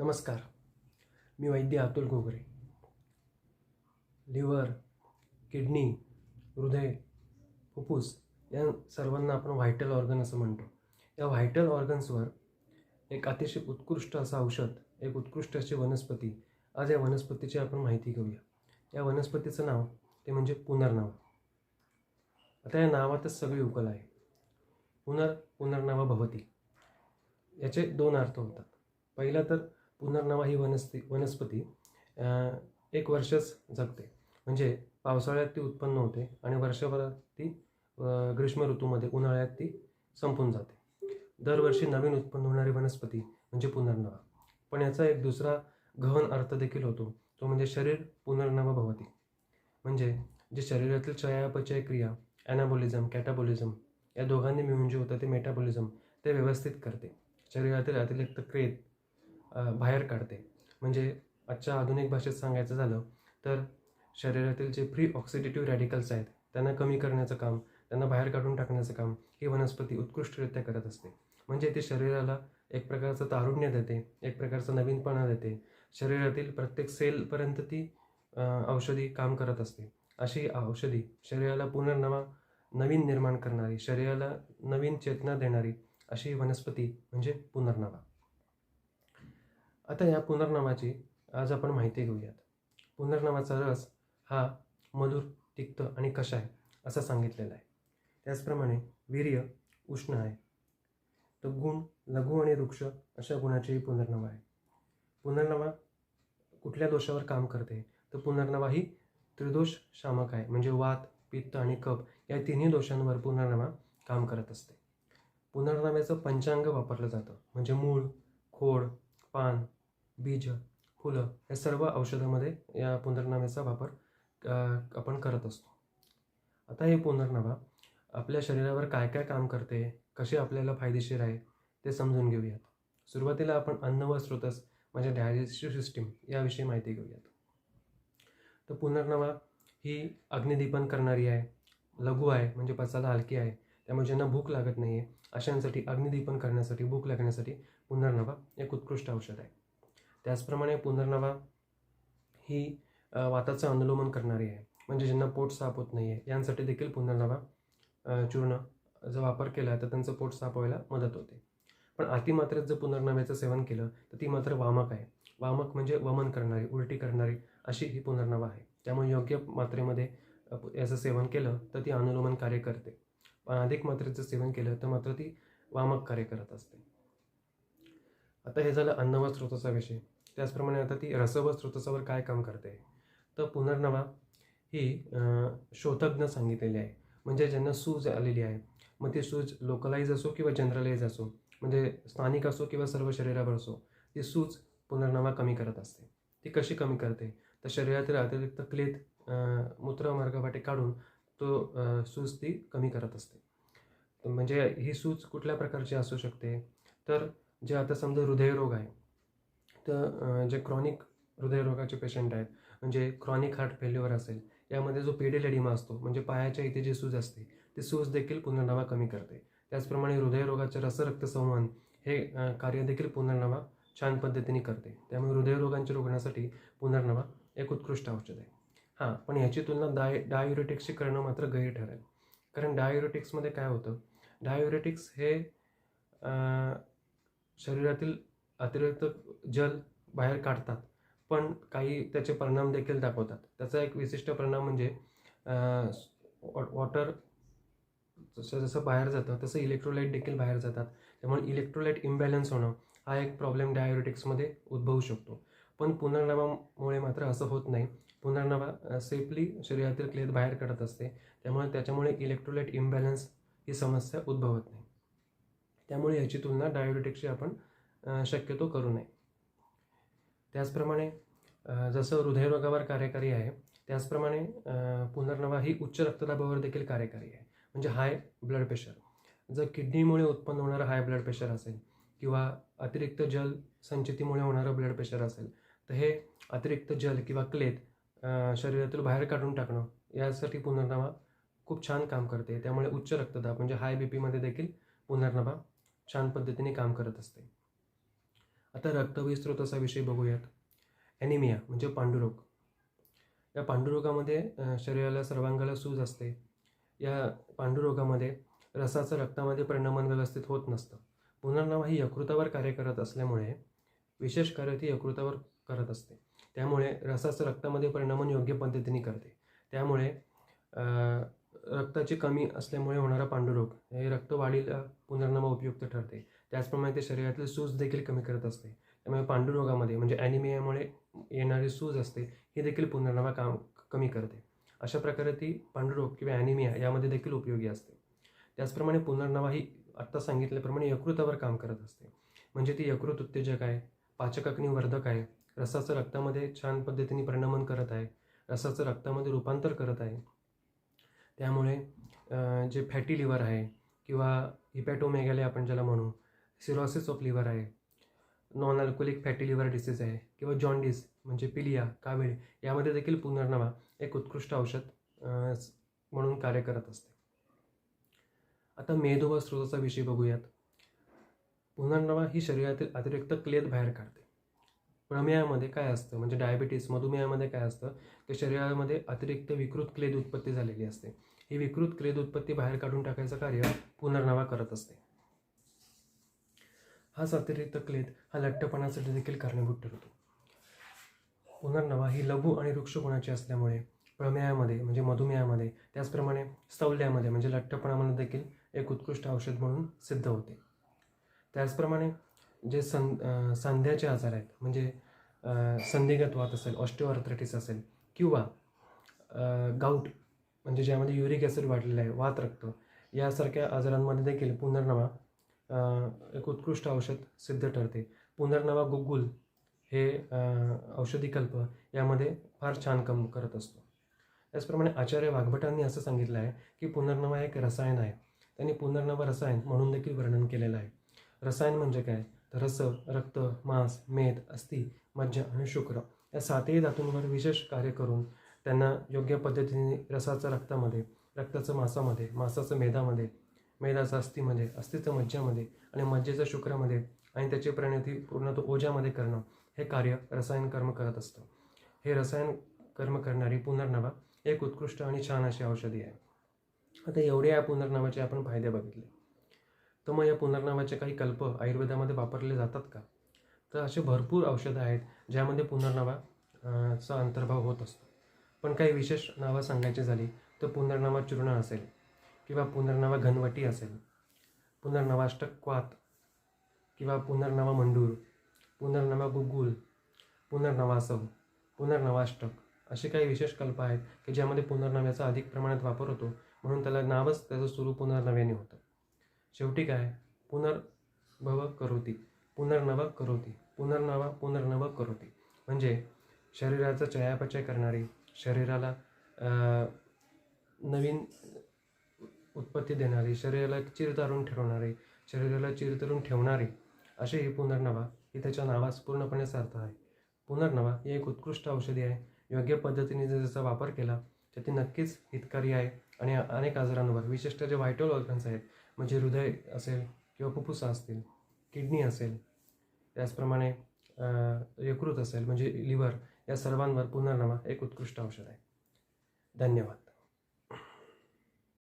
नमस्कार. मी वैद्य अतुल गोगरे liver kidney हृदय फुप्फूस या सर्वांना आपण व्हायटल ऑर्गन असं म्हणतो. या व्हायटल ऑर्गन्सवर एक अतिशय उत्कृष्ट असं औषध एक उत्कृष्ट अशी वनस्पती आज या वनस्पतीची आपण माहिती घेऊया. या वनस्पतीचं नाव ते म्हणजे पुनर्नाव. आता या नावातच सगळी उकल आहे. पुनर पुनर्नावा भवती याचे दोन अर्थ होतात. पहिला तर पुनर्नवा ही वनस्ती वनस्पती एक वर्षच जगते. म्हणजे पावसाळ्यात ती उत्पन्न होते आणि वर्षभरात ती ग्रीष्म ऋतूमध्ये उन्हाळ्यात ती संपून जाते. दरवर्षी नवीन उत्पन्न होणारी वनस्पती म्हणजे पुनर्नवा. पण याचा एक दुसरा गहन अर्थ देखील होतो. तो म्हणजे शरीर पुनर्नवा भवती. म्हणजे जे शरीरातील चयापचय क्रिया ॲनाबोलिझम कॅटाबोलिझम या दोघांनी मिळून जे होतं ते मेटाबॉलिझम ते व्यवस्थित करते. शरीरातील अतिरिक्त क्रेत बाहेर काढते. म्हणजे आजच्या आधुनिक भाषेत सांगायचं झालं तर शरीरातील जे प्री ऑक्सिडेटिव्ह रॅडिकल्स आहेत त्यांना कमी करण्याचं काम त्यांना बाहेर काढून टाकण्याचं काम ही वनस्पती उत्कृष्टरित्या करत असते. म्हणजे ती शरीराला एक प्रकारचं तारुण्य देते एक प्रकारचं नवीनपणा देते. शरीरातील प्रत्येक सेलपर्यंत ती औषधी काम करत असते. अशी औषधी शरीराला पुनर्नवा नवीन निर्माण करणारी शरीराला नवीन चेतना देणारी अशी वनस्पती म्हणजे पुनर्नवा. आता या पुनर्नामाची आज आपण माहिती घेऊयात. पुनर्नामाचा रस हा मधुर तिक्त आणि कषाय असं सांगितलेला आहे. त्याचप्रमाणे वीर्य उष्ण आहे. तर गुण लघु आणि वृक्ष अशा गुणाचेही पुनर्नामा आहे पुनर्नामा कुठल्या दोषावर काम करते? तर पुनर्नवा ही त्रिदोष शामक आहे म्हणजे वात पित्त आणि कप या तिन्ही दोषांवर पुनर्नामा काम करत असते. पुनर्नव्याचं पंचांग वापरलं जातं म्हणजे मूळ खोड पान बीज फुलं या सर्व औषधामध्ये या पुनर्नव्याचा वापर आपण करत असतो. आता हे पुनर्नवा आपल्या शरीरावर काय काय काम करते कसे आपल्याला फायदेशीर आहे ते समजून घेऊयात. सुरुवातीला आपण अन्न व स्रोतस म्हणजे डायजेस्टिव्ह सिस्टीम याविषयी माहिती घेऊयात. तर पुनर्नवा ही अग्निदीपन करणारी आहे लघु आहे म्हणजे पचायला हलकी आहे त्यामुळे ज्यांना भूक लागत नाही आहे अशांसाठी अग्निदीपन करण्यासाठी भूक लागण्यासाठी पुनर्नवा एक उत्कृष्ट औषध आहे. त्याचप्रमाणे पुनर्नवा ही वाताचं अनुलोमन करणारी आहे. म्हणजे ज्यांना पोट साफ होत नाही आहे यांसाठी देखील पुनर्नवा चूर्ण जर वापर केला तर त्यांचं पोट साफ व्हायला मदत होते. पण अतिमात्रेत जर पुनर्नव्याचं सेवन केलं तर ती मात्र वामक आहे. वामक म्हणजे वमन करणारी उलटी करणारी अशी ही पुनर्नवा आहे. त्यामुळे योग्य मात्रेमध्ये याचं सेवन केलं तर ती अनुलोमन कार्य करते. पण अधिक मात्रेचं सेवन केलं तर मात्र ती वामक कार्य करत असते. आता हे झालं अन्न व स्रोताचा विषय. त्याचप्रमाणे आता ती रस व स्रोतसावर काय काम करते? तर पुनर्नवा ही शोधज्ञ सांगितलेली आहे. म्हणजे ज्यांना सूज आलेली आहे मग ती सूज लोकलाईज असो किंवा जनरलाईज असो म्हणजे स्थानिक असो किंवा सर्व शरीरावर असो ती सूज पुनर्नवा कमी करत असते. ती कशी कमी करते? तर शरीरातील अतिरिक्त क्लेत मूत्रमार्गावाटे काढून तो सूज ती कमी करत असते. म्हणजे ही सूज कुठल्या प्रकारची असू शकते? तर जे आता समजा हृदयरोग आहे तर जे क्रॉनिक हृदयरोगाचे पेशंट आहेत म्हणजे क्रॉनिक हार्ट फेल्युअर असेल यामध्ये जो पेडिलेडिमा असतो म्हणजे पायाच्या इथे जी सूज असते ती सूज देखील पुनर्नवा कमी करते. त्याचप्रमाणे हृदयरोगाचे रसरक्तसंवहन हे कार्य देखील पुनर्नवा छान पद्धतीने करते. त्यामुळे हृदयरोगांच्या रुग्णासाठी पुनर्नवा एक उत्कृष्ट औषध आहे. हां पण याची तुलना डाय डायुरेटिक्सशी करणं मात्र गैर ठरेल. कारण डायुरेटिक्समध्ये काय होतं? डायुरेटिक्स हे शरीरातील अतिरिक्त जल बाहेर काढतात पण काही त्याचे परिणाम देखील दाखवतात. त्याचा एक विशिष्ट परिणाम म्हणजे वॉटर जसं जसं बाहेर जातं तसं इलेक्ट्रोलाईट देखील बाहेर जातात. त्यामुळे इलेक्ट्रोलाईट इम्बॅलन्स होणं हा एक प्रॉब्लेम डायोरेटिक्समध्ये उद्भवू शकतो. पण पुनर्नवामुळे मात्र असं होत नाही. पुनर्नवा सेफली शरीरातील क्लेद बाहेर काढत असते. त्यामुळे त्याच्यामुळे इलेक्ट्रोलाईट इम्बॅलन्स ही समस्या उद्भवत नाही. त्यामुळे याची तुलना डायोरेटिक्सशी आपण शक्यतो करू नये. त्याचप्रमाणे जसं हृदयरोगावर कार्यकारी आहे त्याचप्रमाणे पुनर्नवा ही उच्च रक्तदाबावर देखील कार्यकारी आहे. म्हणजे हाय ब्लड प्रेशर जर किडनीमुळे उत्पन्न होणारं हाय ब्लड प्रेशर असेल किंवा अतिरिक्त जल संचितीमुळे होणारं ब्लड प्रेशर असेल तर हे अतिरिक्त जल किंवा क्लेत शरीरातून बाहेर काढून टाकणं यासाठी पुनर्नवा खूप छान काम करते. त्यामुळे उच्च रक्तदाब म्हणजे हाय बी पीमध्ये देखील पुनर्नवा छान पद्धतीने काम करत असते. आता रक्तविस्त्रोत असा विषय बघूयात. ॲनिमिया म्हणजे पांडुरोग. या पांडुरोगामध्ये शरीराला सर्वांगाला सूज असते. या पांडुरोगामध्ये रसाचं रक्तामध्ये परिणामन व्यवस्थित होत नसतं. पुनर्नवा ही यकृतावर कार्य करत असल्यामुळे विशेष कार्य ती यकृतावर करत असते. त्यामुळे रसाचं रक्तामध्ये परिणामन योग्य पद्धतीने करते. त्यामुळे रक्ताची कमी असल्यामुळे होणारा पांडुरोग हे रक्तवाढीला पुनर्नवा उपयुक्त ठरते. त्याचप्रमाणे ते शरीरातले सूज देखील कमी करत असते. त्यामुळे पांडुरोगामध्ये म्हणजे ॲनिमियामुळे येणारी सूज असते ही देखील पुनर्नवा काम कमी करते. अशा प्रकारे ती पांडुरोग किंवा ॲनिमिया यामध्ये देखील उपयोगी असते. त्याचप्रमाणे पुनर्नवा ही आत्ता सांगितल्याप्रमाणे यकृतावर काम करत असते. म्हणजे ती यकृत उत्तेजक आहे पाचक वर्धक आहे रसाचं रक्तामध्ये छान पद्धतीने परिणमन करत आहे रसाचं रक्तामध्ये रूपांतर करत आहे. त्यामुळे जे फॅटी लिव्हर आहे किंवा हिपॅटोमेगॅले आपण ज्याला म्हणू सिरोसिस ऑफ लिव्हर आहे. Non alcoholic fatty liver disease आहे. किंवा जॉन्डिस म्हणजे पिलिया कावीळ यामध्ये देखील पुनर्नवा एक उत्कृष्ट औषध म्हणून कार्य करत असते. आता मेधू व स्रोताचा विषय बघूयात. पुनर्नवा ही शरीरातील अतिरिक्त क्लेद बाहेर काढते. प्रमेयामध्ये काय असतं? म्हणजे डायबिटीस मधुमेहामध्ये काय असतं? की शरीरामध्ये अतिरिक्त विकृत क्लेद उत्पत्ती झालेली असते. ही विकृत क्लेद उत्पत्ती बाहेर काढून टाकायचं कार्य पुनर्नवा करत असते. हाच अतिरिक्त क्लेद हा लठ्ठपणासाठी देखील कारणीभूत ठरतो. पुनर्नवा ही लघु आणि वृक्ष गुणाची असल्यामुळे प्रमेयामध्ये म्हणजे मधुमेहामध्ये त्याचप्रमाणे स्थौल्यामध्ये म्हणजे लठ्ठपणामध्ये देखील एक उत्कृष्ट औषध म्हणून सिद्ध होते. त्याचप्रमाणे जे सं सांध्याचे आजार आहेत म्हणजे संधिगत वात असेल ऑस्टिओआर्थरायटिस असेल किंवा गाऊट म्हणजे ज्यामध्ये युरिक ॲसिड वाढलेलं आहे वात रक्त यासारख्या आजारांमध्ये देखील पुनर्नवा एक उत्कृष्ट औषध सिद्ध ठरते. पुनर्नवा गुगुल हे औषधी कल्प यामध्ये फार छान काम करत असतो. त्याचप्रमाणे आचार्य वाघभटांनी असं सांगितलं आहे की पुनर्नवा एक रसायन आहे. त्यांनी पुनर्नवा रसायन म्हणून देखील वर्णन केलेलं आहे. रसायन म्हणजे काय? तर रस रक्त मांस मेद अस्थि मज्जा आणि शुक्र या सातही धातूंवर विशेष कार्य करून त्यांना योग्य पद्धतीने रसाचं रक्तामध्ये रक्ताचं मांसामध्ये मांसाचं मेदामध्ये मेधाचा अस्थिमध्ये अस्थित्व मज्जामध्ये आणि मज्जेच्या शुक्रामध्ये आणि त्याची परिणती पूर्ण तो करणं हे कार्य रसायन कर्म करत असतं. हे रसायन कर्म करणारी पुनर्नवा एक उत्कृष्ट आणि छान अशी औषधी आहे. आता एवढे या पुनर्नवाचे आपण फायदे बघितले. तर मग या पुनर्नावाचे काही कल्प आयुर्वेदामध्ये वापरले जातात का? तर असे भरपूर औषधं आहेत ज्यामध्ये पुनर्नावा चा अंतर्भाव होत असतो. पण काही विशेष नावं सांगायची झाली तर पुनर्नावा चूर्ण असेल. किंवा पुनर्नावा घनवटी असेल पुनर्नवाष्टक क्वात किंवा पुनर्नवा मंडूर पुनर्नवा गुगुल पुनर्नवासव पुनर्नवाष्टक असे काही विशेष कल्प आहेत की ज्यामध्ये पुनर्नव्याचा अधिक प्रमाणात वापर होतो. म्हणून त्याला नावच त्याचं सुरू पुनर्नव्याने होतं. शेवटी काय? पुनर्भव करोती पुनर्नव करोती पुनर्नवा पुनर्नव करोती. म्हणजे शरीराचा चयापचय करणारी शरीराला नवीन उत्पत्ती देणारी शरीराला चिरतारून ठेवणारी शरीराला चिरतरून ठेवणारी अशी ही पुनर्नवा ही त्याच्या नावास पूर्णपणे सार्थ आहे. पुनर्नवा ही एक उत्कृष्ट औषधी आहे. योग्य पद्धतीने जर त्याचा वापर केला तर ती नक्कीच हितकारी आहे. आणि अनेक आजारांवर विशिष्ट जे व्हायटल ऑर्गन्स आहेत म्हणजे हृदय असेल किंवा फुफ्फुसं असतील किडनी असेल त्याचप्रमाणे यकृत असेल म्हणजे लिव्हर या सर्वांवर पुनर्नवा एक उत्कृष्ट औषध आहे. धन्यवाद.